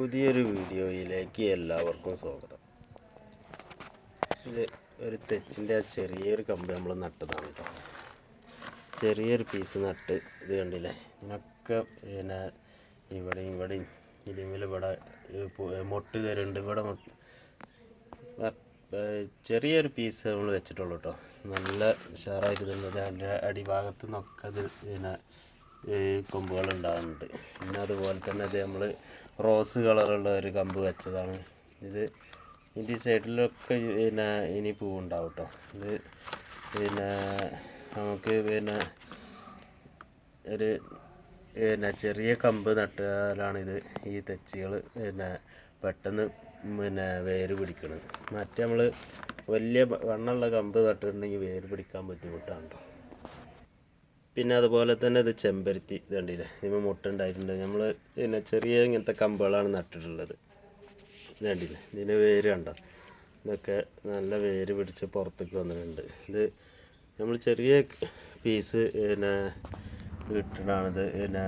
പുതിയൊരു വീഡിയോയിലേക്ക് എല്ലാവർക്കും സ്വാഗതം. ഇത് ഒരു തെച്ചിന്റെ ആ ചെറിയൊരു കമ്പ് നമ്മൾ നട്ടതാണ് കേട്ടോ ചെറിയൊരു പീസ് നട്ട് ഇത് കണ്ടില്ലേ? ഇതിനൊക്കെ പിന്നെ ഇവിടെയും ഇവിടെയും ഇരുമ്പിൽ ഇവിടെ മൊട്ട് തരുന്നുണ്ട് ഇവിടെ ചെറിയൊരു പീസ് നമ്മൾ വെച്ചിട്ടുള്ളൂ കേട്ടോ നല്ല ഉഷാറായിട്ട് അതിന്റെ അടിഭാഗത്ത് നിന്നൊക്കെ അത് പിന്നെ കൊമ്പുകൾ ഉണ്ടാകുന്നുണ്ട് പിന്നെ അതുപോലെ തന്നെ അത് നമ്മൾ റോസ് കളറുള്ള ഒരു കമ്പ് വെച്ചതാണ്. ഇത് ഇതിന്റെ സൈഡിലൊക്കെ പിന്നെ ഇനി പൂവുണ്ടാവും കേട്ടോ ഇത് പിന്നെ നമുക്ക് പിന്നെ ഒരു പിന്നെ ചെറിയ കമ്പ് നട്ടാലാണിത് ഈ തെച്ചികൾ പിന്നെ പെട്ടെന്ന് പിന്നെ വേര് പിടിക്കണത്. മറ്റേ നമ്മൾ വലിയ വണ്ണമുള്ള കമ്പ് നട്ടിട്ടുണ്ടെങ്കിൽ വേര് പിടിക്കാൻ ബുദ്ധിമുട്ടാണ് കേട്ടോ പിന്നെ അതുപോലെ തന്നെ ഇത് ചെമ്പരത്തി ഇതുണ്ടല്ലേ ഇതിന് മുട്ട ഉണ്ടായിട്ടുണ്ട്. നമ്മൾ പിന്നെ ചെറിയ ഇങ്ങനത്തെ കമ്പുകളാണ് നട്ടിട്ടുള്ളത്. ഇതുണ്ടല്ലേ ഇതിന്റെ വേര് കണ്ടോ? ഇതൊക്കെ നല്ല വേര് പിടിച്ച് പുറത്തേക്ക് വന്നിട്ടുണ്ട്. ഇത് നമ്മൾ ചെറിയ പീസ് പിന്നെ ഇട്ടിട്ടാണിത് പിന്നെ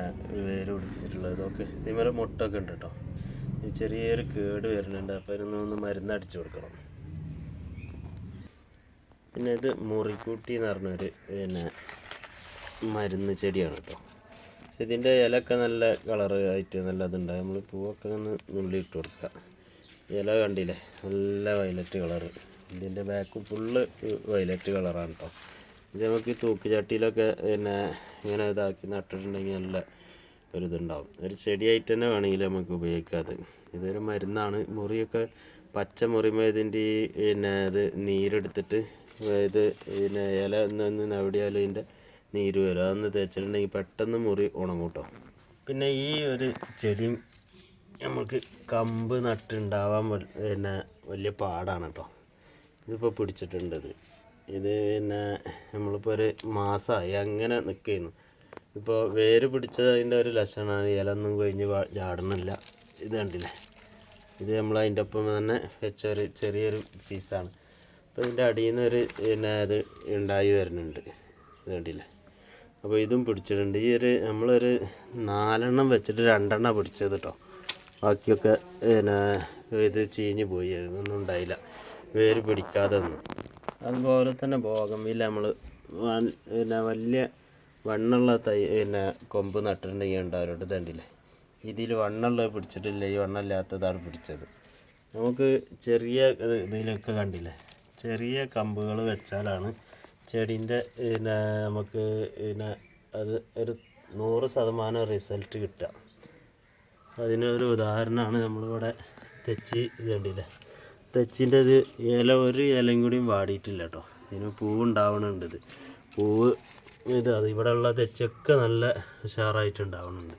വേര് പിടിപ്പിച്ചിട്ടുള്ളത്. ഇതൊക്കെ ഇതിമേലെ മുട്ടൊക്കെ ഉണ്ട് കേട്ടോ. ഈ ചെറിയൊരു കേട് വരുന്നുണ്ട്. അപ്പോൾ ഇതിനൊന്ന് മരുന്ന് അടിച്ചു കൊടുക്കണം. പിന്നെ ഇത് മുറിക്കൂട്ടി എന്ന് പറഞ്ഞൊരു പിന്നെ മരുന്ന് ചെടിയാണ് കേട്ടോ. പക്ഷെ ഇതിന്റെ ഇലയൊക്കെ നല്ല കളറ് ആയിട്ട് നല്ല ഇതുണ്ടായി നമ്മൾ പൂവൊക്കെ ഒന്ന് നുള്ളി ഇട്ട് കൊടുക്കുക. ഇല കണ്ടില്ലേ? നല്ല വയലറ്റ് കളറ്. ഇതിന്റെ ബാക്ക് ഫുള്ള് വയലറ്റ് കളറാണ് കേട്ടോ. ഇത് നമുക്ക് തൂക്കുചട്ടിയിലൊക്കെ പിന്നെ ഇങ്ങനെ ഇതാക്കി നട്ടിട്ടുണ്ടെങ്കിൽ നല്ല ഒരു ഇതുണ്ടാവും. ഒരു ചെടിയായിട്ട് തന്നെ വേണമെങ്കിൽ നമുക്ക് ഉപയോഗിക്കാതെ ഇതൊരു മരുന്നാണ്. മുറിയൊക്കെ പച്ച മുറിമേതിന്റെ പിന്നെ ഇത് നീരെടുത്തിട്ട് ഇത് പിന്നെ ഇല ഒന്ന് നവിടിയാലും ഇതിന്റെ നീര് വരും അതൊന്ന് തേച്ചിട്ടുണ്ടെങ്കിൽ പെട്ടെന്ന് മുറി ഉണങ്ങും കേട്ടോ. പിന്നെ ഈ ഒരു ചെടി നമുക്ക് കമ്പ് നട്ടുണ്ടാവാൻ പിന്നെ വലിയ പാടാണ് കേട്ടോ. ഇതിപ്പോൾ പിടിച്ചിട്ടുണ്ട് ഇത്. ഇത് പിന്നെ നമ്മളിപ്പോൾ ഒരു മാസമായി അങ്ങനെ നിൽക്കുന്നു ഇപ്പോൾ വേര് പിടിച്ചതിന്റെ ഒരു ലക്ഷണമാണ്. ഇലൊന്നും കഴിഞ്ഞ് ചാടുന്നില്ല. ഇത് കണ്ടില്ലേ? ഇത് നമ്മൾ അതിന്റെ ഒപ്പം തന്നെ വെച്ച ഒരു ചെറിയൊരു പീസാണ് അപ്പോൾ ഇതിന്റെ അടിയിൽ നിന്ന് ഒരു പിന്നെ അത് ഉണ്ടായി വരുന്നുണ്ട്. ഇത് കണ്ടില്ലേ? അപ്പോൾ ഇതും പിടിച്ചിട്ടുണ്ട്. ഈ ഒരു നമ്മളൊരു നാലെണ്ണം വെച്ചിട്ട് രണ്ടെണ്ണം പിടിച്ചത് കേട്ടോ ബാക്കിയൊക്കെ പിന്നെ ഇത് ചീഞ്ഞ് പോയി. ഒന്നും ഉണ്ടായില്ല. വേര് പിടിക്കാതെ ഒന്നും അതുപോലെ തന്നെ ബോഗമില്ല നമ്മൾ പിന്നെ വലിയ വണ്ണുള്ള തൈ പിന്നെ കൊമ്പ് നട്ടിട്ടുണ്ടെങ്കിൽ ഉണ്ടാവരുണ്ട് തണ്ടില്ലേ ഇതിൽ വണ്ണുള്ളത് പിടിച്ചിട്ടില്ല. ഈ വണ്ണമില്ലാത്തതാണ് പിടിച്ചത്. നമുക്ക് ചെറിയ ഇത് ഇതിലൊക്കെ കണ്ടില്ലേ? ചെറിയ കമ്പുകൾ വെച്ചാലാണ് ചെടീന്റെ പിന്നെ നമുക്ക് പിന്നെ അത് ഒരു നൂറ് ശതമാനം റിസൾട്ട് കിട്ടുക. അതിനൊരു ഉദാഹരണമാണ് നമ്മളിവിടെ തെച്ചി ഇത് തെച്ചിന്റെ ഇത് ഇല ഒരു ഇലയും കൂടിയും വാടിയിട്ടില്ല കേട്ടോ. ഇതിന് പൂവ് ഉണ്ടാവണുണ്ട് ഇത്. പൂവ് ഇത് അത് ഇവിടെയുള്ള തെച്ചൊക്കെ നല്ല ഉഷാറായിട്ടുണ്ടാവണുണ്ട്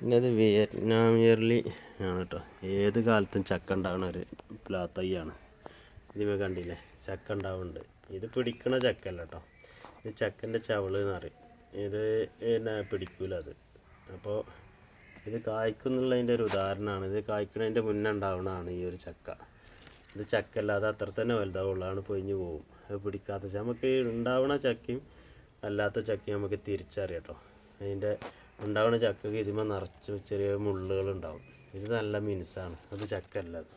പിന്നെ അത് വിയറ്റ്നാം ഇയർലി ആണ് കേട്ടോ. ഏത് കാലത്തും ചക്ക ഉണ്ടാവണ ഒരു പ്ലാത്തയ്യാണ്. ഇതിമേ കണ്ടില്ലേ? ചക്ക ഉണ്ടാവുന്നുണ്ട് ഇത് പിടിക്കണ ചക്കല്ല കേട്ടോ ഇത് ചക്കന്റെ ചവൾ എന്ന് പറയും. ഇത് പിന്നെ പിടിക്കൂല അത്. അപ്പോൾ ഇത് കായ്ക്കുന്നുള്ളതിന്റെ ഒരു ഉദാഹരണമാണ്. ഇത് കായ്ക്കുന്നതിന്റെ മുന്നേ ഉണ്ടാവണതാണ് ഈ ഒരു ചക്ക. ഇത് ചക്കല്ലാതെ അത്ര തന്നെ വലുതാവുള്ളതാണ് പൊയിഞ്ഞു പോകും അത് പിടിക്കാത്ത നമുക്ക് ഉണ്ടാവണ ചക്കയും അല്ലാത്ത ചക്കയും നമുക്ക് തിരിച്ചറിയാം കേട്ടോ അതിന്റെ ഉണ്ടാവണ ചക്കക്ക് ഇതുമ്പോൾ നിറച്ച് ചെറിയ മുള്ളുകളുണ്ടാവും ഇത് നല്ല മിനുസാണ് അത് ചക്കല്ല അത്.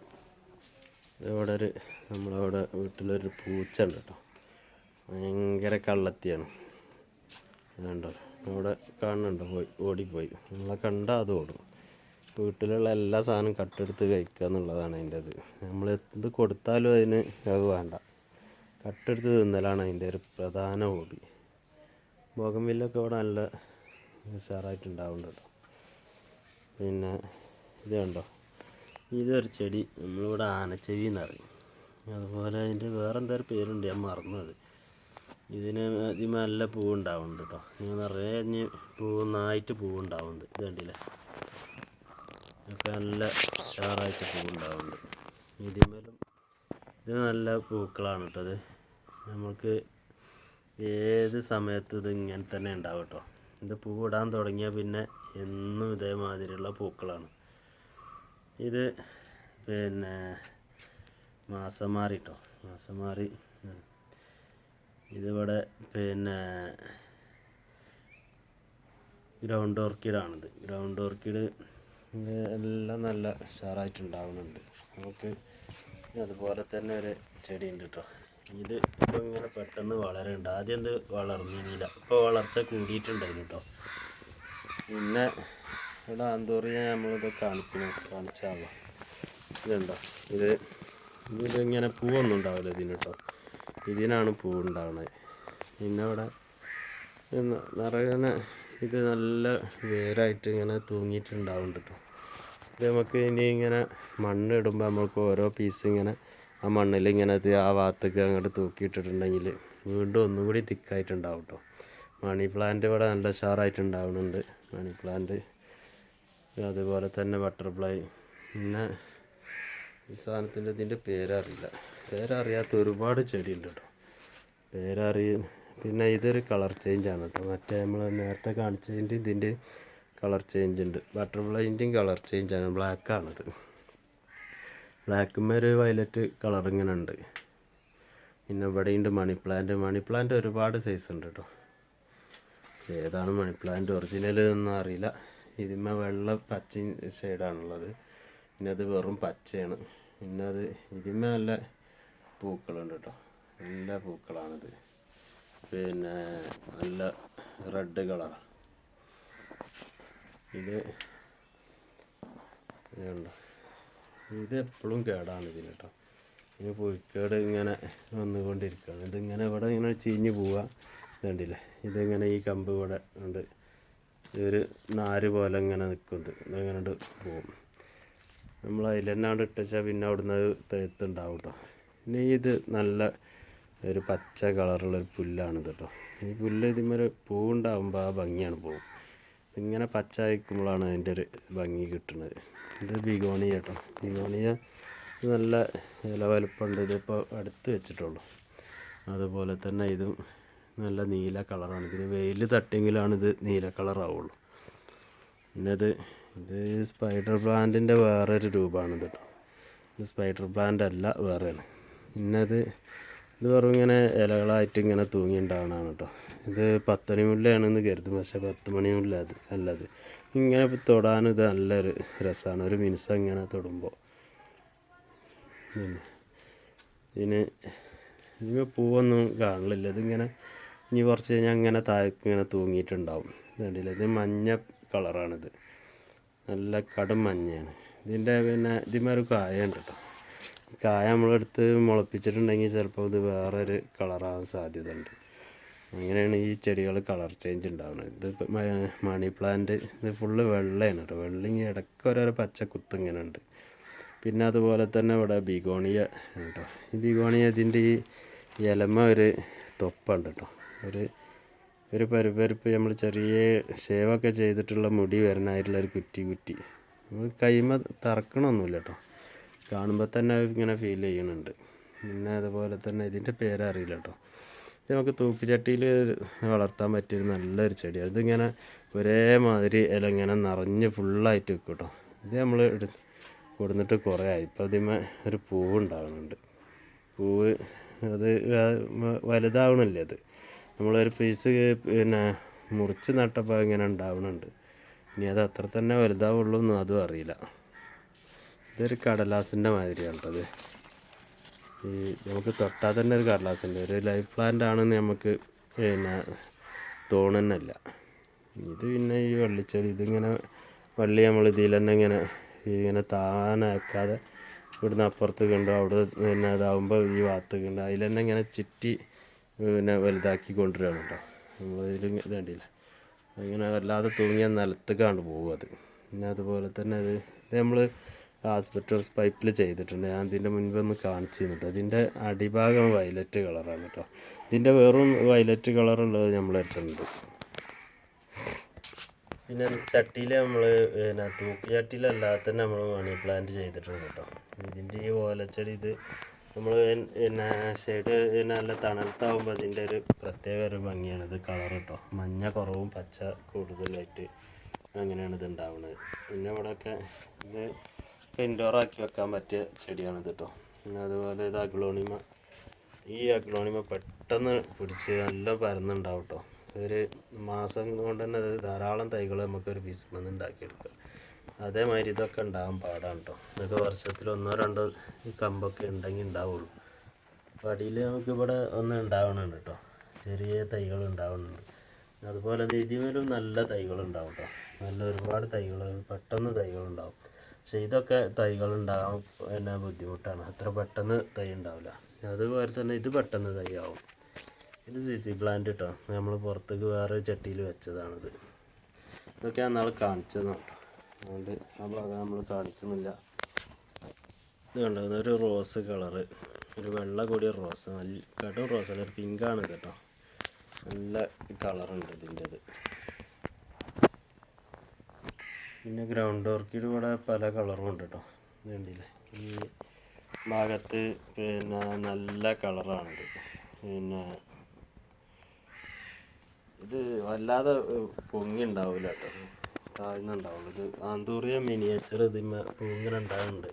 ഇവിടെ ഒരു നമ്മളവിടെ വീട്ടിലൊരു പൂച്ച ഉണ്ട് കേട്ടോ. ഭയങ്കര കള്ളത്തിയാണ്. കണ്ടോ അവിടെ കാണുന്നുണ്ടോ? പോയി ഓടിപ്പോയി. നമ്മളെ കണ്ടാൽ അത് ഓടും. വീട്ടിലുള്ള എല്ലാ സാധനവും കട്ടെടുത്ത് കഴിക്കുക എന്നുള്ളതാണ് അതിന്റെ അത് നമ്മൾ എന്ത് കൊടുത്താലും അതിന് അത് വേണ്ട. കട്ടെടുത്ത് തിന്നലാണ് അതിന്റെ ഒരു പ്രധാന ഹോബി. ബോഗംവില്ലൊക്കെ ഇവിടെ നല്ല ഉഷാറായിട്ടുണ്ടാവുന്നുണ്ട് കേട്ടോ. പിന്നെ ഇത് കണ്ടോ? ഇതൊരു ചെടി. നമ്മളിവിടെ ആനച്ചെവി പറയും അതുപോലെ അതിന്റെ വേറെ എന്തൊരു പേരുണ്ട് ഞാൻ മറന്നത്. ഇതിന് ആദ്യം നല്ല പൂവുണ്ടാവുന്നുണ്ട് കേട്ടോ ഇങ്ങനെ നിറയെ ഇനി പൂന്നായിട്ട് പൂവുണ്ടാവുന്നുണ്ട്. ഇത് കണ്ടില്ലേ? ഒക്കെ നല്ല ഉഷാറായിട്ട് പൂവുണ്ടാവുന്നുണ്ട്. ഇതിന്മേലും ഇത് നല്ല പൂക്കളാണ് കേട്ടോ ഇത്. നമുക്ക് ഏത് സമയത്തും ഇത് ഇങ്ങനെ തന്നെ ഉണ്ടാവും കേട്ടോ ഇത് പൂവിടാൻ തുടങ്ങിയാൽ പിന്നെ എന്നും ഇതേമാതിരിയുള്ള പൂക്കളാണ്. ഇത് പിന്നെ മാസം മാറി കേട്ടോ മാസം മാറി. ഇതിവിടെ പിന്നെ ഗ്രൗണ്ട് ഓർക്കിഡാണിത് ഗ്രൗണ്ട് ഓർക്കിഡ് എല്ലാം നല്ല ഉഷാറായിട്ടുണ്ടാവുന്നുണ്ട്. നമുക്ക് അതുപോലെ തന്നെ ഒരു ചെടി ഉണ്ട് കേട്ടോ ഇത് ഇപ്പോൾ ഇങ്ങനെ പെട്ടെന്ന് വളരുന്നുണ്ട് ആദ്യം ഇത് വളർന്നില്ല. ഇപ്പോൾ വളർച്ച കൂടിയിട്ടുണ്ടായിരുന്നു കേട്ടോ പിന്നെ ഇവിടെ ആന്തോറിയ നമ്മളിത് കാണിക്കണം കാണിച്ചാവാം. ഇതുണ്ടോ? ഇത് ഇതിങ്ങനെ പൂവൊന്നും ഉണ്ടാവില്ല ഇതിന് കേട്ടോ ഇതിനാണ് പൂ ഉണ്ടാവുന്നത് പിന്നെ ഇവിടെ നിറയെ ഇത് നല്ല വേരായിട്ട് ഇങ്ങനെ തൂങ്ങിയിട്ടുണ്ടാവുന്നുണ്ട് കേട്ടോ ഇത് നമുക്ക് ഇനി ഇങ്ങനെ മണ്ണ് ഇടുമ്പോൾ നമുക്ക് ഓരോ പീസ് ഇങ്ങനെ ആ മണ്ണിൽ ഇങ്ങനെ ആ ഭാഗത്തേക്ക് അങ്ങോട്ട് തൂക്കിയിട്ടിട്ടുണ്ടെങ്കിൽ വീണ്ടും ഒന്നും കൂടി തിക്കായിട്ടുണ്ടാവും കേട്ടോ മണി പ്ലാന്റ് ഇവിടെ നല്ല ഷാറായിട്ടുണ്ടാവുന്നുണ്ട് മണി പ്ലാന്റ് അതുപോലെ തന്നെ ബട്ടർഫ്ലൈ പിന്നെ ഈ സാധനത്തിന്റെ ഇതിന്റെ പേരറിയില്ല. പേരറിയാത്ത ഒരുപാട് ചെടിയുണ്ട് കേട്ടോ. പേരറിയ പിന്നെ ഇതൊരു കളർ ചേഞ്ച് ആണ് കേട്ടോ. മറ്റേ നമ്മൾ നേരത്തെ കാണിച്ചതിന്റെ ഇതിന്റെ കളർ ചേഞ്ച് ഉണ്ട്. ബട്ടർഫ്ലൈന്റെയും കളർ ചേഞ്ചാണ് ബ്ലാക്കാണിത് ബ്ലാക്കുമ്മ ഒരു വയലറ്റ് കളർ ഇങ്ങനെ ഉണ്ട്. പിന്നെ ഇവിടെയുണ്ട് മണി പ്ലാന്റ് മണി പ്ലാന്റ് ഒരുപാട് സൈസ് ഉണ്ട് കേട്ടോ. ഏതാണ് മണി പ്ലാന്റ് ഒറിജിനൽ എന്നറിയില്ല ഇതിന്മ വെള്ള പച്ച ഷെയ്ഡാണുള്ളത് പിന്നെ അത് വെറും പച്ചയാണ്. പിന്നെ അത് ഇതിന്മ നല്ല പൂക്കളുണ്ട് കേട്ടോ നല്ല പൂക്കളാണിത്. പിന്നെ നല്ല റെഡ് കളർ ഇത് ഇത് എപ്പോഴും കേടാണ് ഇതിന് കേട്ടോ ഇതിന് പുഴുക്കേട് ഇങ്ങനെ വന്നുകൊണ്ടിരിക്കുകയാണ്. ഇതിങ്ങനെ ഇവിടെ ഇങ്ങനെ ചീഞ്ഞ് പോവുക ഇതുണ്ടല്ലേ? ഇതിങ്ങനെ ഈ കമ്പ് ഇവിടെ ഉണ്ട്. ഒരു നാര് പോലെ ഇങ്ങനെ നിൽക്കുന്നത് ഇതങ്ങനെ പോവും. നമ്മൾ അതിലെന്നാണ്ട് ഇട്ടുവെച്ചാൽ പിന്നെ അവിടുന്ന് തേത്തുണ്ടാവും കേട്ടോ പിന്നെ ഇത് നല്ല ഒരു പച്ച കളറുള്ളൊരു പുല്ലാണിത് കേട്ടോ ഈ പുല്ല് ഇതിന്മേൽ പൂവുണ്ടാകുമ്പോൾ ആ ഭംഗിയാണ് പോകും ഇങ്ങനെ പച്ച അയക്കുമ്പോഴാണ് അതിന്റെ ഒരു ഭംഗി കിട്ടുന്നത് ഇത് ബിഗോണിയ കേട്ടോ ബിഗോണിയ നല്ല ഇല വലുപ്പമുണ്ട് ഇതിപ്പോൾ അടുത്ത് വെച്ചിട്ടുള്ളൂ. അതുപോലെ തന്നെ ഇതും നല്ല നീല കളറാണ്. ഇതിന് വെയിൽ തട്ടിയെങ്കിലാണ് ഇത് നീല കളറാവുള്ളൂ. പിന്നെ ഇത് ഇത് സ്പൈഡർ പ്ലാന്റിന്റെ വേറൊരു രൂപമാണ് കേട്ടോ ഇത് സ്പൈഡർ പ്ലാന്റ് അല്ല വേറെയാണ്. പിന്നെ ഇത് ഇത് വെറും ഇങ്ങനെ ഇലകളായിട്ട് ഇങ്ങനെ തൂങ്ങിയിട്ടുണ്ടാവണതാണ് കേട്ടോ ഇത് പത്തണി മുല്ലയാണെന്ന് കരുതും പക്ഷെ പത്ത് മണി മുല്ല അത് അല്ലത്. ഇങ്ങനെ തൊടാൻ ഇത് നല്ലൊരു രസമാണ് ഒരു മിനുസം ഇങ്ങനെ തൊടുമ്പോൾ പിന്നെ ഇതിന് ഇതിന് പൂവൊന്നും കാണില്ല ഇതിങ്ങനെ ഇനി കുറച്ച് കഴിഞ്ഞാൽ അങ്ങനെ താഴേക്ക് ഇങ്ങനെ തൂങ്ങിയിട്ടുണ്ടാവും. ഇതുണ്ടല്ല ഇത് മഞ്ഞ കളറാണിത്. നല്ല കടും മഞ്ഞയാണ്. ഇതിന്റെ പിന്നെ ഇതിന്മേൽ കായുണ്ട് കേട്ടോ. കായ നമ്മളെടുത്ത് മുളപ്പിച്ചിട്ടുണ്ടെങ്കിൽ ചിലപ്പോൾ ഇത് വേറൊരു കളറാകാൻ സാധ്യത ഉണ്ട് അങ്ങനെയാണ് ഈ ചെടികൾ കളർ ചേഞ്ച് ഉണ്ടാവുന്നത്. ഇത് മണി പ്ലാന്റ് ഇത് ഫുള്ള് വെള്ളയാണ് കേട്ടോ. വെള്ളിങ്ങി ഇടയ്ക്ക് ഓരോരോ പച്ച കുത്ത് ഇങ്ങനെ ഉണ്ട്. പിന്നെ അതുപോലെ തന്നെ ഇവിടെ ബിഗോണിയ കേട്ടോ. ഈ ബിഗോണിയ ഇതിന്റെ ഈ ഇലമ ഒരു തൊപ്പുണ്ട് കേട്ടോ. ഒരു ഒരു പരുപരുപ്പ് നമ്മൾ ചെറിയ ഷേവൊക്കെ ചെയ്തിട്ടുള്ള മുടി വരണമായിട്ടുള്ള ഒരു കുറ്റി കുറ്റി. നമ്മൾ കൈമ തറക്കണമൊന്നുമില്ല കേട്ടോ. കാണുമ്പോൾ തന്നെ ഇങ്ങനെ ഫീൽ ചെയ്യുന്നുണ്ട് പിന്നെ അതുപോലെ തന്നെ ഇതിന്റെ പേരറിയില്ല കേട്ടോ. ഇത് നമുക്ക് തൂക്കുചട്ടിയിൽ വളർത്താൻ പറ്റിയൊരു നല്ലൊരു ചെടി അതിങ്ങനെ ഒരേമാതിരി ഇല ഇങ്ങനെ നിറഞ്ഞ് ഫുള്ളായിട്ട് വെക്കും കേട്ടോ. ഇത് നമ്മൾ എടു കൊടുന്നിട്ട് കുറേ ആയി. ഇപ്പം അതിന്മേ ഒരു പൂവ് ഉണ്ടാകുന്നുണ്ട് പൂവ് അത് വലുതാവണില്ലേ അത്. നമ്മളൊരു പീസ് പിന്നെ മുറിച്ച് നട്ടപ്പോൾ ഇങ്ങനെ ഉണ്ടാവണുണ്ട്. ഇനി അത് അത്ര തന്നെ വലുതാവുള്ളൂ എന്നും അതും അറിയില്ല. ഇതൊരു കടലാസിന്റെ മാതിരിയാണ് കേട്ടോ ഇത് ഈ നമുക്ക് തൊട്ടാൽ തന്നെ ഒരു കടലാസുണ്ട് ഒരു ലൈഫ് പ്ലാന്റ് ആണെന്ന് നമുക്ക് പിന്നെ തോന്നുന്നില്ല. ഇത് പിന്നെ ഈ വള്ളിച്ചെടി ഇതിങ്ങനെ വള്ളി നമ്മൾ ഇതിൽ തന്നെ ഇങ്ങനെ ഇങ്ങനെ താനാക്കാതെ ഇവിടുന്ന് അപ്പുറത്ത് കണ്ടു അവിടെ പിന്നെ അതാവുമ്പോൾ ഈ ഭാഗത്ത് കണ്ടു അതിൽ തന്നെ ഇങ്ങനെ ചുറ്റി പിന്നെ വലുതാക്കി കൊണ്ടുവരികയാണ് കേട്ടോ നമ്മൾ ഇതിൽ ഇതണ്ടില്ല അങ്ങനെ വല്ലാതെ തൂങ്ങിയ നിലത്തേക്കാണ് പോകും അത്. പിന്നെ അതുപോലെ തന്നെ അത് ഇത് നമ്മൾ ആസ്പെറ്റോസ് പൈപ്പിൽ ചെയ്തിട്ടുണ്ട്. ഞാൻ ഇതിന്റെ മുൻപ് ഒന്ന് കാണിച്ചിരുന്നു. അതിന്റെ അടിഭാഗം വയലറ്റ് കളറാണ് കേട്ടോ. ഇതിന്റെ വെറും വയലറ്റ് കളറുള്ളത് നമ്മളെടുത്തുണ്ട് പിന്നെ ചട്ടിയിൽ നമ്മൾ പിന്നെ തൂക്കുചട്ടിയിലല്ലാത്ത നമ്മൾ മണി പ്ലാന്റ് ചെയ്തിട്ടുണ്ട് കേട്ടോ. ഇതിന്റെ ഈ ഓലച്ചെടി ഇത് നമ്മൾ പിന്നെ ഷെയ്ഡ് നല്ല തണുത്താവുമ്പോൾ അതിന്റെ ഒരു പ്രത്യേക ഒരു ഭംഗിയാണ്. ഇത് കളർ കേട്ടോ മഞ്ഞ കുറവും പച്ച കൂടുതലായിട്ട് അങ്ങനെയാണ് ഇത് ഉണ്ടാവുന്നത്. പിന്നെ ഇവിടെയൊക്കെ ഇത് ഇൻഡോർ ആക്കി വെക്കാൻ പറ്റിയ ചെടിയാണിത് കേട്ടോ പിന്നെ അതുപോലെ ഇത് അഗ്ലോണിമ ഈ അഗ്ലോണിമ പെട്ടെന്ന് പിടിച്ച് നല്ല പരന്നുണ്ടാവും കേട്ടോ ഒരു മാസം കൊണ്ട് തന്നെ ധാരാളം തൈകൾ നമുക്കൊരു നിന്ന് ഉണ്ടാക്കിയെടുക്കാം. അതേമാതിരി ഇതൊക്കെ ഉണ്ടാകാൻ പാടാണ് കേട്ടോ ഇതൊക്കെ വർഷത്തിൽ ഒന്നോ രണ്ടോ കമ്പൊക്കെ ഉണ്ടെങ്കിൽ ഉണ്ടാവുള്ളൂ. അപ്പോൾ അടിയിൽ നമുക്ക് ഇവിടെ ഒന്ന് ഉണ്ടാവണുണ്ട് കേട്ടോ ചെറിയ തൈകൾ ഉണ്ടാവുന്നുണ്ട് അതുപോലെ ഇതിമേലും നല്ല തൈകൾ ഉണ്ടാവും കേട്ടോ നല്ല ഒരുപാട് തൈകൾ പെട്ടെന്ന് തൈകൾ ഉണ്ടാവും. പക്ഷെ ഇതൊക്കെ തൈകൾ ഉണ്ടാകാൻ പിന്നെ ബുദ്ധിമുട്ടാണ്. അത്ര പെട്ടെന്ന് തൈ ഉണ്ടാവില്ല. അതുപോലെ തന്നെ ഇത് പെട്ടെന്ന് തൈ ആവും. ഇത് സി സി പ്ലാന്റ് കേട്ടോ നമ്മൾ പുറത്തേക്ക് വേറെ ചട്ടിയിൽ വെച്ചതാണിത്. ഇതൊക്കെ നാളെ കാണിച്ചതാണ് കേട്ടോ അതുകൊണ്ട് ആ ഭാഗം നമ്മൾ കാണിക്കുന്നില്ല. ഇത് കണ്ടോ? ഒരു റോസ് കളറ്. ഒരു വെള്ള കൂടിയ റോസ്. നല്ല കടും റോസ് അല്ല ഒരു ആണ് കേട്ടോ. നല്ല കളറുണ്ട് ഇതിന്റെത്. പിന്നെ ഗ്രൗണ്ട് ഓർക്കിഡ് ഇവിടെ പല കളറും ഉണ്ട് കേട്ടോ. കണ്ടില്ലേ? ഈ ഭാഗത്ത് പിന്നെ നല്ല കളറാണിത് പിന്നെ ഇത് വല്ലാതെ പൊങ്ങി ഉണ്ടാവില്ല കേട്ടോ. താഴ്ന്നുണ്ടാവുള്ളൂ. ഇത് ആന്തൂറിയ മിനിയേച്ചർ ഇതിന്മേ ഇങ്ങനെ ഉണ്ടാവുന്നുണ്ട്.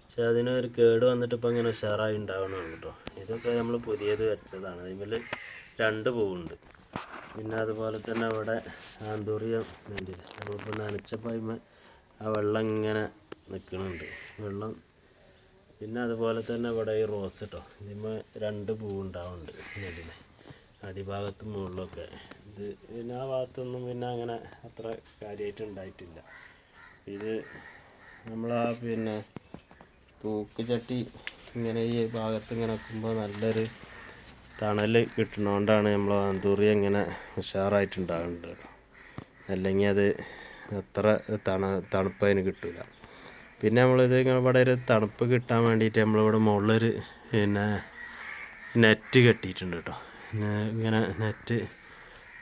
പക്ഷെ ഒരു കേട് വന്നിട്ട് ഇപ്പം ഇങ്ങനെ ഉഷാറായി ഉണ്ടാവണം കേട്ടോ. ഇതൊക്കെ നമ്മൾ പുതിയത് വെച്ചതാണ്. ഇതിൽ രണ്ട് പൂവുണ്ട്. പിന്നെ അതുപോലെ തന്നെ ഇവിടെ ആന്തൂറിയ വേണ്ടിയില്ല നമ്മളിപ്പോൾ നനച്ചപ്പോൾ ആ വെള്ളം ഇങ്ങനെ നിൽക്കണുണ്ട് വെള്ളം പിന്നെ അതുപോലെ തന്നെ ഇവിടെ ഈ റോസ് കേട്ടോ. ഇതിന്മേ രണ്ട് പൂവുണ്ടാവുന്നുണ്ട് അടിഭാഗത്തും മുകളിലൊക്കെ. ഇത് പിന്നെ ആ ഭാഗത്തൊന്നും പിന്നെ അങ്ങനെ അത്ര കാര്യമായിട്ട് ഉണ്ടായിട്ടില്ല. ഇത് നമ്മളാ പിന്നെ തൂക്ക് ചട്ടി ഇങ്ങനെ ഈ ഭാഗത്ത് ഇങ്ങനെ വെക്കുമ്പോൾ നല്ലൊരു തണൽ കിട്ടുന്നതുകൊണ്ടാണ് നമ്മൾ ആന്തൂറി ഇങ്ങനെ ഉഷാറായിട്ടുണ്ടാകുന്നത് അല്ലെങ്കിൽ അത് അത്ര തണ തണുപ്പ് അതിന് കിട്ടില്ല പിന്നെ നമ്മളിത് ഇവിടെ ഒരു തണുപ്പ് കിട്ടാൻ വേണ്ടിയിട്ട് നമ്മളിവിടെ മുകളിലൊരു പിന്നെ നെറ്റ് കെട്ടിയിട്ടുണ്ട് കേട്ടോ ഇങ്ങനെ നെറ്റ്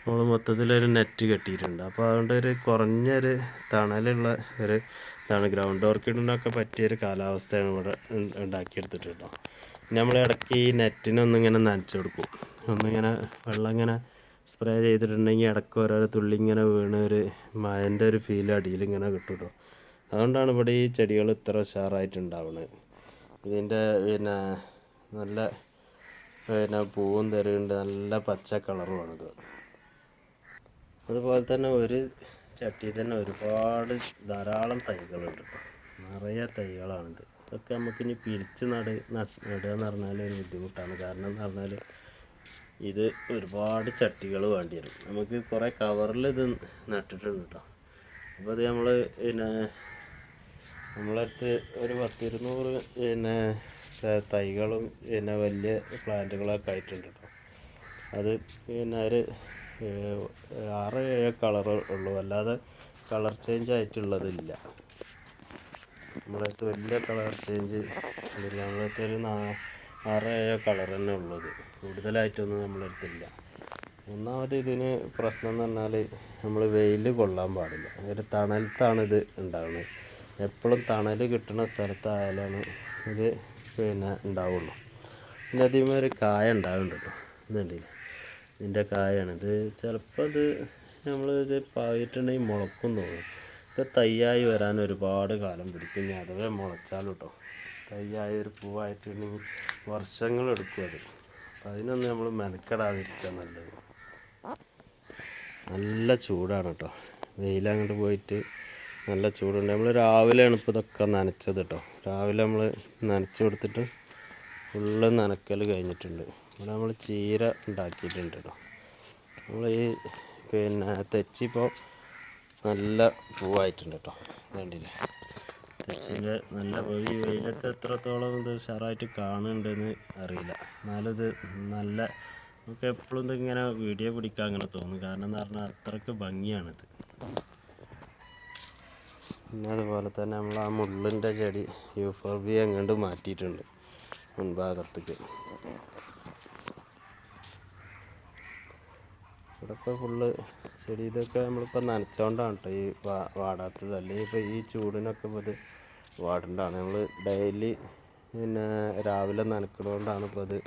നമ്മൾ മൊത്തത്തിലൊരു നെറ്റ് കെട്ടിയിട്ടുണ്ട്. അപ്പോൾ അതുകൊണ്ട് ഒരു കുറഞ്ഞൊരു തണലുള്ള ഒരു ഇതാണ് ഗ്രൗണ്ട് ഓർക്കിഡിനൊക്കെ പറ്റിയൊരു കാലാവസ്ഥയാണ് ഇവിടെ ഉണ്ടാക്കിയെടുത്തിട്ട് പിന്നെ നമ്മൾ ഇടയ്ക്ക് ഈ നെറ്റിനൊന്നിങ്ങനെ നനച്ചു കൊടുക്കും. ഒന്നിങ്ങനെ വെള്ളം ഇങ്ങനെ സ്പ്രേ ചെയ്തിട്ടുണ്ടെങ്കിൽ ഇടയ്ക്ക് ഓരോരോ തുള്ളി ഇങ്ങനെ വീണ് ഒരു മഴന്റെ ഒരു ഫീൽ അടിയിൽ ഇങ്ങനെ കേട്ടോ അതുകൊണ്ടാണ് ഇവിടെ ഈ ചെടികൾ ഇത്ര ഉഷാറായിട്ടുണ്ടാവുന്നത് ഇതിന്റെ പിന്നെ നല്ല പിന്നെ പൂവും തരുന്നുണ്ട് നല്ല പച്ച കളറുമാണിത് അതുപോലെ തന്നെ ഒരു ചട്ടി തന്നെ ഒരുപാട് ധാരാളം തൈകളുണ്ട് നിറയെ തൈകളാണിത്. ഇതൊക്കെ നമുക്കിനി പിരിച്ച് നട നട്- നടുക എന്ന് പറഞ്ഞാൽ ഒരു ബുദ്ധിമുട്ടാണ്. കാരണം എന്ന് പറഞ്ഞാൽ ഇത് ഒരുപാട് ചട്ടികൾ വേണ്ടി വരും. നമുക്ക് കുറേ കവറിൽ ഇത് നട്ടിട്ടുണ്ട് കേട്ടോ അപ്പോൾ അത് നമ്മൾ പിന്നെ നമ്മളടുത്ത് ഒരു പത്തിരുന്നൂറ് പിന്നെ തൈകളും പിന്നെ വലിയ പ്ലാന്റുകളൊക്കെ ആയിട്ടുണ്ട് കേട്ടോ അത് പിന്നെ ഒരു ആറ് ഏഴ് കളർ ഉള്ളൂ. അല്ലാതെ കളർ ചേഞ്ച് ആയിട്ടുള്ളതില്ല. നമ്മുടെ അടുത്ത് വലിയ കളർ ചേഞ്ച് ഇല്ല. നമ്മുടെ അടുത്ത് ഒരു ആറ് ഏഴ് കളർ തന്നെ ഉള്ളത് കൂടുതലായിട്ടൊന്നും നമ്മുടെ അടുത്തില്ല ഒന്നാമത് ഇതിന് പ്രശ്നം എന്ന് പറഞ്ഞാൽ നമ്മൾ വെയിൽ കൊള്ളാൻ പാടില്ല. ഒരു തണലത്താണ് ഇത് എപ്പോഴും തണൽ കിട്ടുന്ന സ്ഥലത്തായാലാണ് ഇത് പിന്നെ ഉണ്ടാവുള്ളൂ. പിന്നെ അതിന്മേൽ ഒരു കായ ഉണ്ടാവുന്നുണ്ട് കേട്ടോ. ഇതുണ്ടല്ലേ. ഇതിന്റെ കായാണ്. ഇത് ചിലപ്പോൾ ഇത് നമ്മൾ ഇത് പായിട്ടുണ്ടെങ്കിൽ മുളക്കും തോന്നും. ഇത് തയ്യായി വരാൻ ഒരുപാട് കാലം പിടിക്കും. ഇനി അഥവാ മുളച്ചാലും കേട്ടോ തയ്യായ ഒരു പൂവായിട്ടുണ്ടെങ്കിൽ വർഷങ്ങളെടുക്കും അത്. അപ്പം അതിനൊന്നും നമ്മൾ മെനക്കെടാതിരിക്കുക നല്ലത്. നല്ല ചൂടാണ് കേട്ടോ വെയിലങ്ങോട്ട് പോയിട്ട് നല്ല ചൂടുണ്ട്. നമ്മൾ രാവിലെയാണ് ഇപ്പോൾ ഇതൊക്കെ നനച്ചത് കേട്ടോ രാവിലെ നമ്മൾ നനച്ച് കൊടുത്തിട്ട് ഫുള്ള് നനക്കൽ കഴിഞ്ഞിട്ടുണ്ട്. ഇവിടെ നമ്മൾ ചീര ഉണ്ടാക്കിയിട്ടുണ്ട് കേട്ടോ നമ്മൾ ഈ പിന്നെ തെച്ചിപ്പോൾ നല്ല പൂവായിട്ടുണ്ട് കേട്ടോ കണ്ടില്ലേ? തെച്ചിന്റെ നല്ല ഈ വെയിലത്ത് എത്രത്തോളം ഇത് ഉഷാറായിട്ട് കാണുന്നുണ്ടെന്ന് അറിയില്ല. എന്നാലും ഇത് നല്ല നമുക്ക് എപ്പോഴും ഇതിങ്ങനെ വീഡിയോ പിടിക്കാൻ അങ്ങനെ തോന്നും. കാരണം എന്ന് പറഞ്ഞാൽ അത്രയ്ക്ക് ഭംഗിയാണിത്. പിന്നെ അതുപോലെ തന്നെ നമ്മൾ ആ മുള്ളിന്റെ ചെടി യൂഫോർബി അങ്ങോട്ട് മാറ്റിയിട്ടുണ്ട് മുൻഭാഗത്തേക്ക്. ഇവിടെ ഫുള്ള് ചെടി ഇതൊക്കെ നമ്മളിപ്പോൾ നനച്ചോണ്ടാണ് കേട്ടോ ഈ വാ വാടാത്തത്. അല്ലെങ്കിൽ ഇപ്പോൾ ഈ ചൂടിനൊക്കെ ഇപ്പോൾ ഇത് വാടേണ്ടതാണ് നമ്മൾ ഡെയിലി പിന്നെ രാവിലെ നനക്കണോണ്ടാണ് ഇപ്പോൾ ഇത്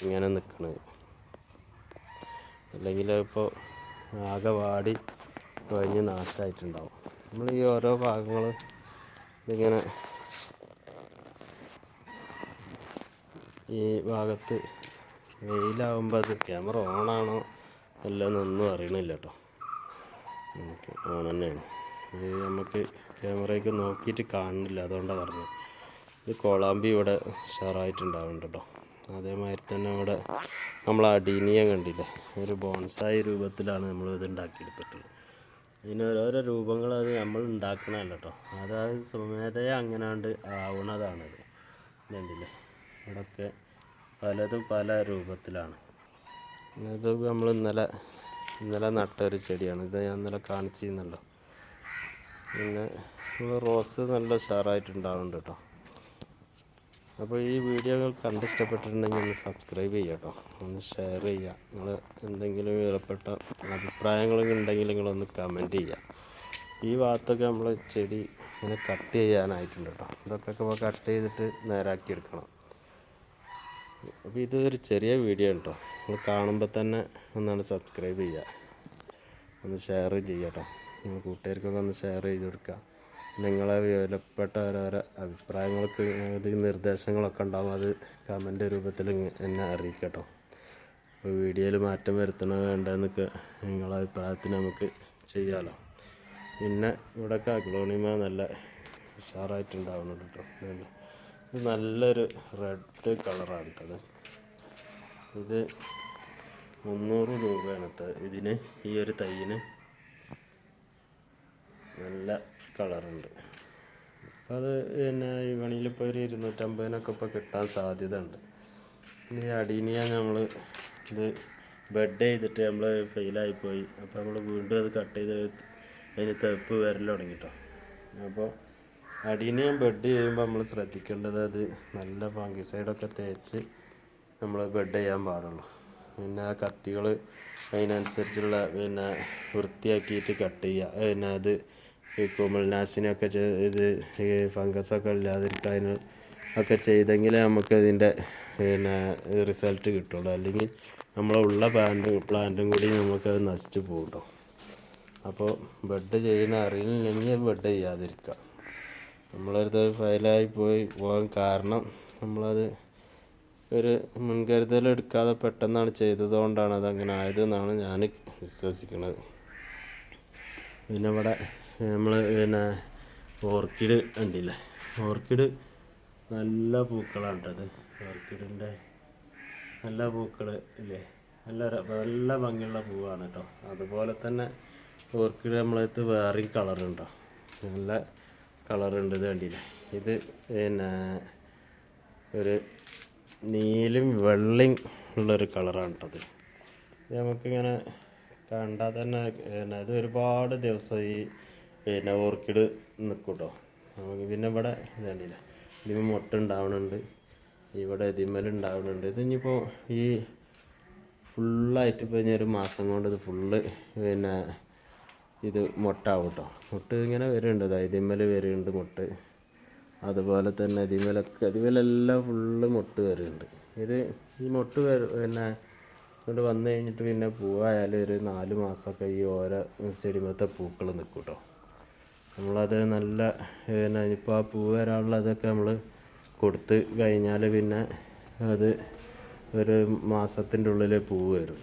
ഇങ്ങനെ നിൽക്കുന്നത് അല്ലെങ്കിൽ ഇപ്പോൾ ആകെ വാടി കഴിഞ്ഞ് നാശമായിട്ടുണ്ടാവും നമ്മൾ ഈ ഓരോ ഭാഗങ്ങൾ ഇങ്ങനെ ഈ ഭാഗത്ത് വെയിലാവുമ്പോൾ അത് ക്യാമറ ഓണാണോ അല്ലെന്നൊന്നും അറിയണില്ല കേട്ടോ നമുക്ക് ഓൺ തന്നെയാണ്. ഇത് നമുക്ക് ക്യാമറയ്ക്ക് നോക്കിയിട്ട് കാണുന്നില്ല അതുകൊണ്ടാണ് പറഞ്ഞത്. ഇത് കൊളാമ്പി ഇവിടെ ഉഷാറായിട്ടുണ്ടാവുന്നുണ്ട് കേട്ടോ അതേമാതിരി തന്നെ ഇവിടെ നമ്മൾ അടീനിയം കണ്ടില്ലേ? ഒരു ബോൺസായ രൂപത്തിലാണ് നമ്മൾ ഇത് ഉണ്ടാക്കിയെടുത്തിട്ടുള്ളത്. ഇതിന് ഓരോരോ രൂപങ്ങൾ അത് നമ്മൾ ഉണ്ടാക്കണമല്ല കേട്ടോ അതായത് സ്വമേധയാ അങ്ങനാണ്ട് ആവണതാണത്. കണ്ടില്ലേ? ഇവിടെയൊക്കെ പലതും പല രൂപത്തിലാണ്. ഇത് നമ്മൾ ഇന്നലെ ഇന്നലെ നട്ട ഒരു ചെടിയാണ്. ഇത് ഞാൻ ഇന്നലെ കാണിച്ചിരുന്നല്ലോ. പിന്നെ റോസ് നല്ല ഉഷാറായിട്ടുണ്ടാവുന്നുണ്ട് കേട്ടോ. അപ്പോൾ ഈ വീഡിയോകൾ കണ്ട് ഇഷ്ടപ്പെട്ടിട്ടുണ്ടെങ്കിൽ ഒന്ന് സബ്സ്ക്രൈബ് ചെയ്യുക കേട്ടോ. ഒന്ന് ഷെയർ ചെയ്യുക. നിങ്ങൾ എന്തെങ്കിലും വിലപ്പെട്ട അഭിപ്രായങ്ങളൊക്കെ ഉണ്ടെങ്കിൽ നിങ്ങളൊന്ന് കമന്റ് ചെയ്യുക. ഈ ഭാഗത്തൊക്കെ നമ്മൾ ചെടി ഇങ്ങനെ കട്ട് ചെയ്യാനായിട്ടുണ്ട് കേട്ടോ. ഇതൊക്കെ ഇപ്പോൾ കട്ട് ചെയ്തിട്ട് നേരാക്കി എടുക്കണം. അപ്പോൾ ഇതൊരു ചെറിയ വീഡിയോ കേട്ടോ. കാണുമ്പോൾ തന്നെ ഒന്നാണ് സബ്സ്ക്രൈബ് ചെയ്യുക ഒന്ന് ഷെയർ ചെയ്യുക കേട്ടോ നിങ്ങൾ കൂട്ടുകാർക്കൊക്കെ ഒന്ന് ഷെയർ ചെയ്ത് കൊടുക്കുക നിങ്ങളെ വിലപ്പെട്ട ഓരോരോ അഭിപ്രായങ്ങൾക്ക് നിർദ്ദേശങ്ങളൊക്കെ ഉണ്ടാവും അത് കമന്റ് രൂപത്തിൽ എന്നെ അറിയിക്കട്ടോ. കേട്ടോ അപ്പോൾ വീഡിയോയിൽ മാറ്റം വരുത്തണോ വേണ്ടെന്നൊക്കെ നിങ്ങളെ അഭിപ്രായത്തിന് നമുക്ക് ചെയ്യാമല്ലോ പിന്നെ ഇവിടെ അഗ്ലോണിമ നല്ല ഉഷാറായിട്ടുണ്ടാവുന്നുണ്ട് കേട്ടോ. ഇത് നല്ലൊരു റെഡ് കളറാണ് കേട്ടോ ഇത്. ഇത് മുന്നൂറ് രൂപയാണ് ഇതിന് ഈ ഒരു തൈയിന്. നല്ല കളറുണ്ട്. അപ്പോൾ അത് പിന്നെ വിപണിയിൽ ഇപ്പോൾ ഒരു ഇരുന്നൂറ്റമ്പതിനൊക്കെ ഇപ്പോൾ കിട്ടാൻ സാധ്യത ഉണ്ട് ഇനി അടീനിയ നമ്മൾ ഇത് ബെഡ് ചെയ്തിട്ട് നമ്മൾ ഫെയിലായിപ്പോയി അപ്പോൾ നമ്മൾ വീണ്ടും അത് കട്ട് ചെയ്ത് അതിന് തെപ്പ് വരൽ തുടങ്ങിട്ടോ. അപ്പോൾ അടീനിയം ബെഡ് ചെയ്യുമ്പോൾ നമ്മൾ ശ്രദ്ധിക്കേണ്ടത് അത് നല്ല ഫംഗിസൈഡൊക്കെ തേച്ച് നമ്മൾ ബെഡ് ചെയ്യാൻ പാടുള്ളൂ. പിന്നെ കത്തികൾ അതിനനുസരിച്ചുള്ള പിന്നെ വൃത്തിയാക്കിയിട്ട് കട്ട് ചെയ്യുക. പിന്നെ അത് കുമിൾനാശിനിയൊക്കെ ഈ ഫംഗസൊക്കെ ഇല്ലാതിരിക്കാൻ ഒക്കെ ചെയ്തെങ്കിലേ നമുക്ക് ഇതിന്റെ പിന്നെ റിസൾട്ട് കിട്ടുള്ളൂ. അല്ലെങ്കിൽ നമ്മളുള്ള പ്ലാന്റ് പ്ലാന്റും കൂടി നമുക്കത് നശിച്ച് പോകും അപ്പോൾ ബെഡ് ചെയ്യുന്ന അറിയില്ലെങ്കിൽ ബെഡ് ചെയ്യാതിരിക്കുക. നമ്മളടുത്ത് ഫയലായി പോയി പോകാൻ കാരണം നമ്മളത് ഒരു മുൻകരുതൽ എടുക്കാതെ പെട്ടെന്നാണ് ചെയ്തതുകൊണ്ടാണ് അതങ്ങനെ ആയതെന്നാണ് ഞാൻ വിശ്വസിക്കുന്നത്. പിന്നെ ഇവിടെ നമ്മൾ പിന്നെ ഓർക്കിഡ് കണ്ടില്ലേ? ഓർക്കിഡ് നല്ല പൂക്കളാണ് കേട്ടത് ഓർക്കിഡിന്റെ നല്ല പൂക്കൾ ഇല്ലേ? നല്ല നല്ല ഭംഗിയുള്ള പൂവാണ് കേട്ടോ. അതുപോലെ തന്നെ ഓർക്കിഡ് നമ്മളടുത്ത് വേറെയും കളറുണ്ടോ? നല്ല കളറുണ്ട് ഇത് കണ്ടില്ലേ? ഇത് പിന്നെ ഒരു നീലും വെള്ളയും ഉള്ളൊരു കളറാണ് ഇത് നമുക്കിങ്ങനെ കണ്ടാൽ തന്നെ പിന്നെ ഇത് ഒരുപാട് ദിവസം ഈ പിന്നെ ഓർക്കിഡ് നിൽക്കും കേട്ടോ. നമുക്ക് പിന്നെ ഇവിടെ ഇതല്ല ഇതിന് മുട്ട ഉണ്ടാവണുണ്ട്. ഇവിടെ ഇതിമൽ ഉണ്ടാവണുണ്ട്. ഇത് ഇനിയിപ്പോൾ ഈ ഫുള്ളായിട്ട് ഇപ്പോൾ ഇനി ഒരു മാസം കൊണ്ട് ഇത് ഫുള്ള് പിന്നെ ഇത് മുട്ടാവും കേട്ടോ. മുട്ട് ഇങ്ങനെ വരുന്നുണ്ട് ഇതാ ഇതിമൽ വരുന്നുണ്ട് മുട്ട്. അതുപോലെ തന്നെ ഇതിമേലൊക്കെ ഇതിമേലെല്ലാം ഫുള്ള് മുട്ട് വരുന്നുണ്ട് ഇത് ഈ മുട്ട് കയറി പിന്നെ ഇങ്ങോട്ട് വന്നു കഴിഞ്ഞിട്ട് പിന്നെ പൂവായാലും ഒരു നാല് മാസമൊക്കെ ഈ ഓരോ ചെടിമത്തെ പൂക്കൾ നിൽക്കും കേട്ടോ നമ്മളത് നല്ല പിന്നെ ഇപ്പോൾ ആ പൂ വരാനുള്ളതൊക്കെ നമ്മൾ കൊടുത്ത് കഴിഞ്ഞാൽ പിന്നെ അത് ഒരു മാസത്തിന്റെ ഉള്ളിൽ പൂവ് വരും.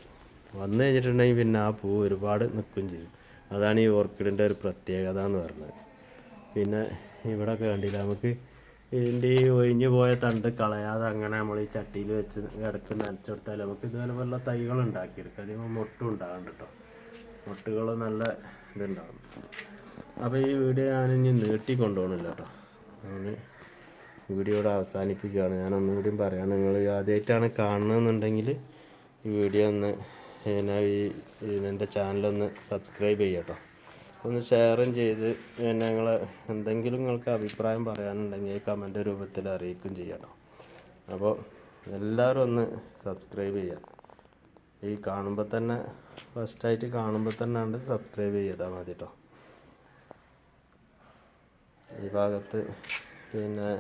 വന്നു കഴിഞ്ഞിട്ടുണ്ടെങ്കിൽ പിന്നെ ആ പൂ ഒരുപാട് നിൽക്കുകയും ചെയ്യും. അതാണ് ഈ ഓർക്കിഡിന്റെ ഒരു പ്രത്യേകത എന്ന് പറയുന്നത്. പിന്നെ ഇവിടെയൊക്കെ കണ്ടില്ല? നമുക്ക് ഇതിന്റെ ഒഴിഞ്ഞു പോയ തണ്ട് കളയാതെ അങ്ങനെ നമ്മൾ ഈ ചട്ടിയിൽ വെച്ച് ഇടയ്ക്ക് നനച്ചു കൊടുത്താൽ നമുക്ക് ഇതുപോലെ തൈകൾ ഉണ്ടാക്കിയെടുക്കാം. അതിന് മുട്ടും ഉണ്ടാകുന്നുണ്ട് കേട്ടോ മുട്ടുകൾ നല്ല ഇതുണ്ടാകും അപ്പോൾ ഈ വീഡിയോ ഞാനിനി നീട്ടി കൊണ്ടുപോകണില്ല കേട്ടോ ഞാൻ വീഡിയോ ഇവിടെ അവസാനിപ്പിക്കുകയാണ്. ഞാൻ ഒന്നുകൂടിയും പറയാം നിങ്ങൾ ആദ്യമായിട്ടാണ് കാണണമെന്നുണ്ടെങ്കിൽ ഈ വീഡിയോ ഒന്ന് പിന്നെ ഈ ഈ എന്റെ ചാനലൊന്ന് സബ്സ്ക്രൈബ് ചെയ്യാം കേട്ടോ ഒന്ന് ഷെയറും ചെയ്ത് പിന്നെ നിങ്ങൾ എന്തെങ്കിലും നിങ്ങൾക്ക് അഭിപ്രായം പറയാനുണ്ടെങ്കിൽ കമന്റ് രൂപത്തിൽ അറിയിക്കുകയും ചെയ്യണം അപ്പോൾ എല്ലാവരും ഒന്ന് സബ്സ്ക്രൈബ് ചെയ്യുക ഈ കാണുമ്പോൾ തന്നെ ഫസ്റ്റായിട്ട് കാണുമ്പോൾ തന്നെ ഉണ്ട് സബ്സ്ക്രൈബ് ചെയ്താൽ മതി കേട്ടോ ഈ ഭാഗത്ത് പിന്നെ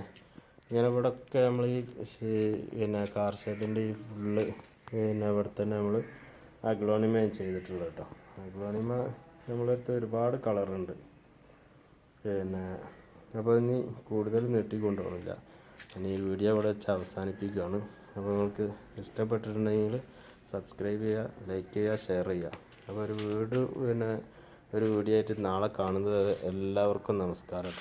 ഇങ്ങനെ ഇവിടെ ഒക്കെ നമ്മൾ ഈ പിന്നെ കാർ ഷെഡിന്റെ ഈ ഫുള്ള് പിന്നെ ഇവിടെ തന്നെ നമ്മൾ അഗ്ലോണിമ ചെയ്തിട്ടുള്ളൂ കേട്ടോ അഗ്ലോണിമ നമ്മളടുത്ത് ഒരുപാട് കളറുണ്ട് പിന്നെ അപ്പോൾ ഇനി കൂടുതൽ നീട്ടിക്കൊണ്ടുപോകണില്ല. ഇനി ഈ വീഡിയോ ഇവിടെ വെച്ച് അവസാനിപ്പിക്കുകയാണ്. അപ്പോൾ നിങ്ങൾക്ക് ഇഷ്ടപ്പെട്ടിട്ടുണ്ടെങ്കിൽ സബ്സ്ക്രൈബ് ചെയ്യുക ലൈക്ക് ചെയ്യുക ഷെയർ ചെയ്യുക. അപ്പോൾ ഒരു വീട് പിന്നെ ഒരു വീഡിയോ ആയിട്ട് നാളെ കാണുന്നത് എല്ലാവർക്കും നമസ്കാരം.